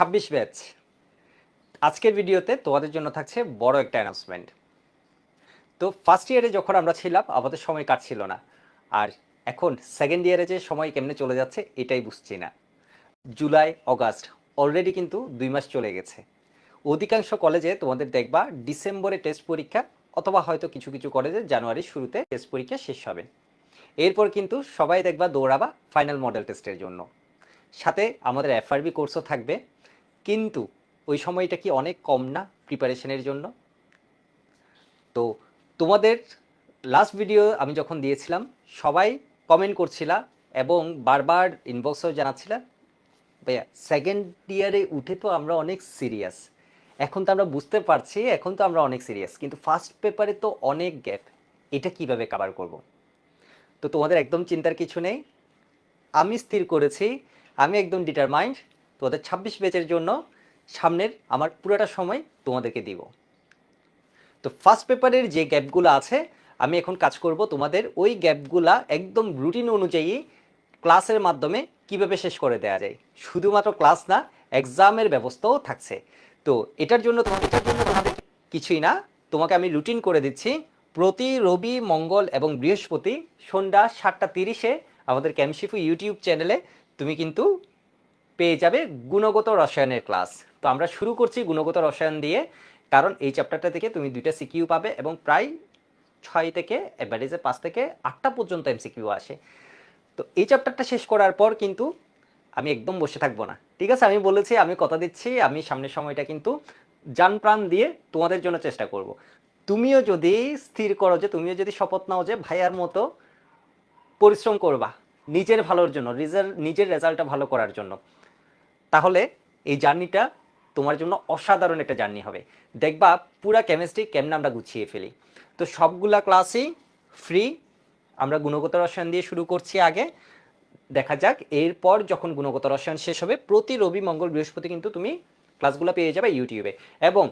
ছাব্বিশ ব্যাচ আজকের ভিডিওতে তোমাদের জন্য থাকছে বড় একটা অ্যানাউন্সমেন্ট তো ফার্স্ট ইয়ারে যখন আমরা ছিলাম, আমাদের সময় কাটছিল না। আর এখন সেকেন্ড ইয়ারে যে সময় কেমনে চলে যাচ্ছে, এটাই বুঝছি না। জুলাই, অগাস্ট অলরেডি কিন্তু দুই মাস চলে গেছে। অধিকাংশ কলেজে তোমাদের দেখবা ডিসেম্বরে টেস্ট পরীক্ষা অথবা হয়তো কিছু কিছু কলেজে জানুয়ারির শুরুতে টেস্ট পরীক্ষা শেষ হবে। এরপর কিন্তু সবাই দেখবা দৌড়াবা ফাইনাল মডেল টেস্টের জন্য। সাথে আমাদের এফআরবি কোর্সও থাকবে। কিন্তু ওই সময়টা কি অনেক কম না প্রিপারেশনের জন্য? তো তোমাদের লাস্ট ভিডিও আমি যখন দিয়েছিলাম, সবাই কমেন্ট করছিলা এবং বারবার ইনবক্সেও জানাচ্ছিলা, ভাইয়া সেকেন্ড ইয়ারে উঠে তো আমরা অনেক সিরিয়াস এখন তো আমরা বুঝতে পারছি, এখন তো আমরা অনেক সিরিয়াস কিন্তু ফার্স্ট পেপারে তো অনেক গ্যাপ এটা কীভাবে কাভার করব? তো তোমাদের একদম চিন্তার কিছু নেই। আমি স্থির করেছি, আমি একদম ডিটারমাইন্ড তোমাদের ছাব্বিশ ব্যাচের জন্য সামনের আমার পুরোটা সময় তোমাদেরকে দিব। তো ফার্স্ট পেপারের যে গ্যাপগুলো আছে, আমি এখন কাজ করব তোমাদের ওই গ্যাপগুলা একদম রুটিন অনুযায়ী ক্লাসের মাধ্যমে কীভাবে শেষ করে দেওয়া যায়। শুধুমাত্র ক্লাস না এক্সামের ব্যবস্থাও থাকছে। তো এটার জন্য তোমাদের জন্য তোমাদের কিছুই না, তোমাকে আমি রুটিন করে দিচ্ছি। প্রতি রবি, মঙ্গল এবং বৃহস্পতি সন্ধ্যা সাতটা তিরিশে আমাদের ক্যামশিফু ইউটিউব চ্যানেলে তুমি কিন্তু পেয়ে যাবে গুণগত রসায়নের ক্লাস তো আমরা শুরু করছি গুণগত রসায়ন দিয়ে, কারণ এই চ্যাপ্টারটা থেকে তুমি দুইটা সিকিউ পাবে এবং প্রায় ছয় থেকে অ্যাভারেজে পাঁচ থেকে আটটা পর্যন্ত এমসিকিউ আসে। তো এই চ্যাপ্টারটা শেষ করার পর কিন্তু আমি একদম বসে থাকব না। ঠিক আছে, আমি বলেছি, আমি কথা দিচ্ছি, আমি সামনের সময়টা কিন্তু যান প্রাণ দিয়ে তোমাদের জন্য চেষ্টা করব। তুমিও যদি স্থির করো যে, তুমিও যদি শপথ নাও যে, ভাইয়ার মতো পরিশ্রম করবা নিজের ভালোর জন্য, নিজের রেজাল্টটা ভালো করার জন্য। তাহলে এই জার্নিটা তোমার জন্য অসাধারণ একটা জার্নি হবে। দেখবা পুরা কেমিস্ট্রি কেমনে আমরা গুছিয়ে ফেলি। তো সবগুলা ক্লাসই ফ্রি আমরা গুণগত রসায়ন দিয়ে শুরু করছি আগে। দেখা যাক, এরপর যখন গুণগত রসায়ন শেষ হবে, প্রতি রবি, মঙ্গল, বৃহস্পতি কিন্তু তুমি ক্লাসগুলো পেয়ে যাবে ইউটিউবে এবং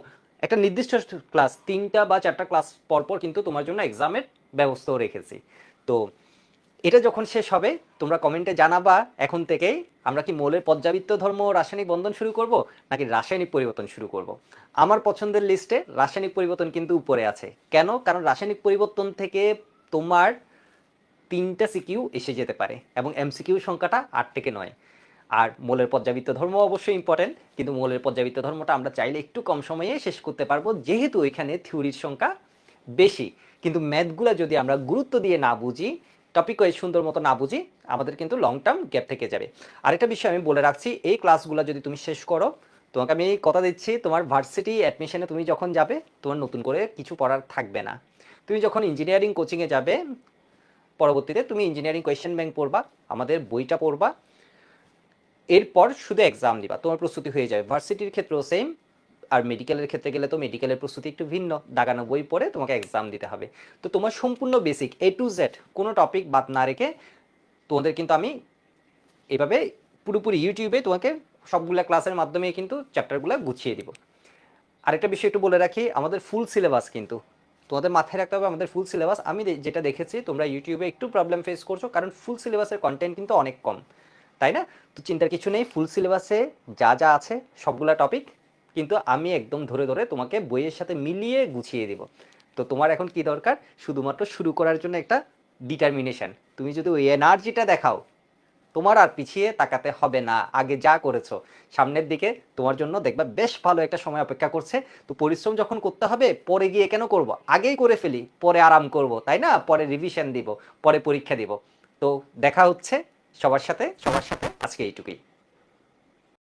একটা নির্দিষ্ট ক্লাস তিনটা বা চারটা ক্লাস পরপর কিন্তু তোমার জন্য এক্সামের ব্যবস্থাও রেখেছি। তো এটা যখন শেষ হবে, তোমরা কমেন্টে জানাবা, এখন থেকেই আমরা কি মৌলের পর্যাবৃত্ত ধর্ম, রাসায়নিক বন্ধন শুরু করব, নাকি রাসায়নিক পরিবর্তন শুরু করব? আমার পছন্দের লিস্টে রাসায়নিক পরিবর্তন কিন্তু উপরে আছে। কেন? কারণ রাসায়নিক পরিবর্তন থেকে তোমার তিনটা সিকিউ এসে যেতে পারে, এবং এমসিকিউ সংখ্যাটা আট থেকে নয়। আর মৌলের পর্যাবৃত্ত ধর্ম অবশ্যই ইম্পর্টেন্ট কিন্তু মৌলের পর্যাবৃত্ত ধর্মটা আমরা চাইলে একটু কম সময়ে শেষ করতে পারব, যেহেতু এখানে থিওরির সংখ্যা বেশি। কিন্তু ম্যাথগুলো যদি আমরা গুরুত্ব দিয়ে না বুঝি টপিক ওয়াইজ সুন্দর মতো না বুঝি, আমাদের কিন্তু লং টার্ম গ্যাপ থেকে যাবে। আরেকটা বিষয় আমি বলে রাখছি, এই ক্লাসগুলো যদি তুমি শেষ করো, তোমাকে আমি কথা দিচ্ছি, তোমার ভার্সিটি অ্যাডমিশনে তুমি যখন যাবে, তোমার নতুন করে কিছু পড়ার থাকবে না। তুমি যখন ইঞ্জিনিয়ারিং কোচিংয়ে যাবে, পরবর্তীতে তুমি ইঞ্জিনিয়ারিং কোয়েশ্চেন ব্যাংক পড়বা, আমাদের বইটা পড়বা, এরপর শুধু এক্সাম দিবা, তোমার প্রস্তুতি হয়ে যাবে। ভার্সিটির ক্ষেত্রেও সেম আর মেডিকেলের ক্ষেত্রে গেলে তো মেডিকেলের প্রস্তুতি একটু ভিন্ন। দাগানো বই পড়ে তোমাকে এক্সাম দিতে হবে। তো তোমার সম্পূর্ণ বেসিক এ টু জেড কোনো টপিক বাদ না রেখে তোমাদের কিন্তু আমি এভাবে পুরোপুরি ইউটিউবে তোমাকে সবগুলা ক্লাসের মাধ্যমে কিন্তু চ্যাপ্টারগুলো গুছিয়ে দিব। আরেকটা বিষয় একটু বলে রাখি, আমাদের ফুল সিলেবাস কিন্তু। তোমাদের মাথায় রাখতে হবে আমাদের ফুল সিলেবাস আমি যেটা দেখেছি, তোমরা ইউটিউবে একটু প্রবলেম ফেস করছ, কারণ ফুল সিলেবাসের কন্টেন্ট কিন্তু অনেক কম। তাই না? তো চিন্তার কিছু নেই ফুল সিলেবাসে যা যা আছে, সবগুলা টপিক কিন্তু আমি একদম ধরে ধরে তোমাকে বইয়ের সাথে মিলিয়ে গুছিয়ে দিব। তো তোমার এখন কি দরকার? শুধুমাত্র শুরু করার জন্য একটা ডিটারমিনেশন তুমি যদি ওই এনার্জিটা দেখাও, তোমার আর পিছিয়ে তাকাতে হবে না। আগে যা করেছ, সামনের দিকে তোমার জন্য দেখবা বেশ ভালো একটা সময় অপেক্ষা করছে। তো পরিশ্রম যখন করতে হবে, পরে গিয়ে কেন করব? আগেই করে ফেলি, পরে আরাম করব, তাই না? পরে রিভিশন দিব, পরে পরীক্ষা দিব। তো দেখা হচ্ছে সবার সাথে সবার সাথে আজকে এইটুকুই।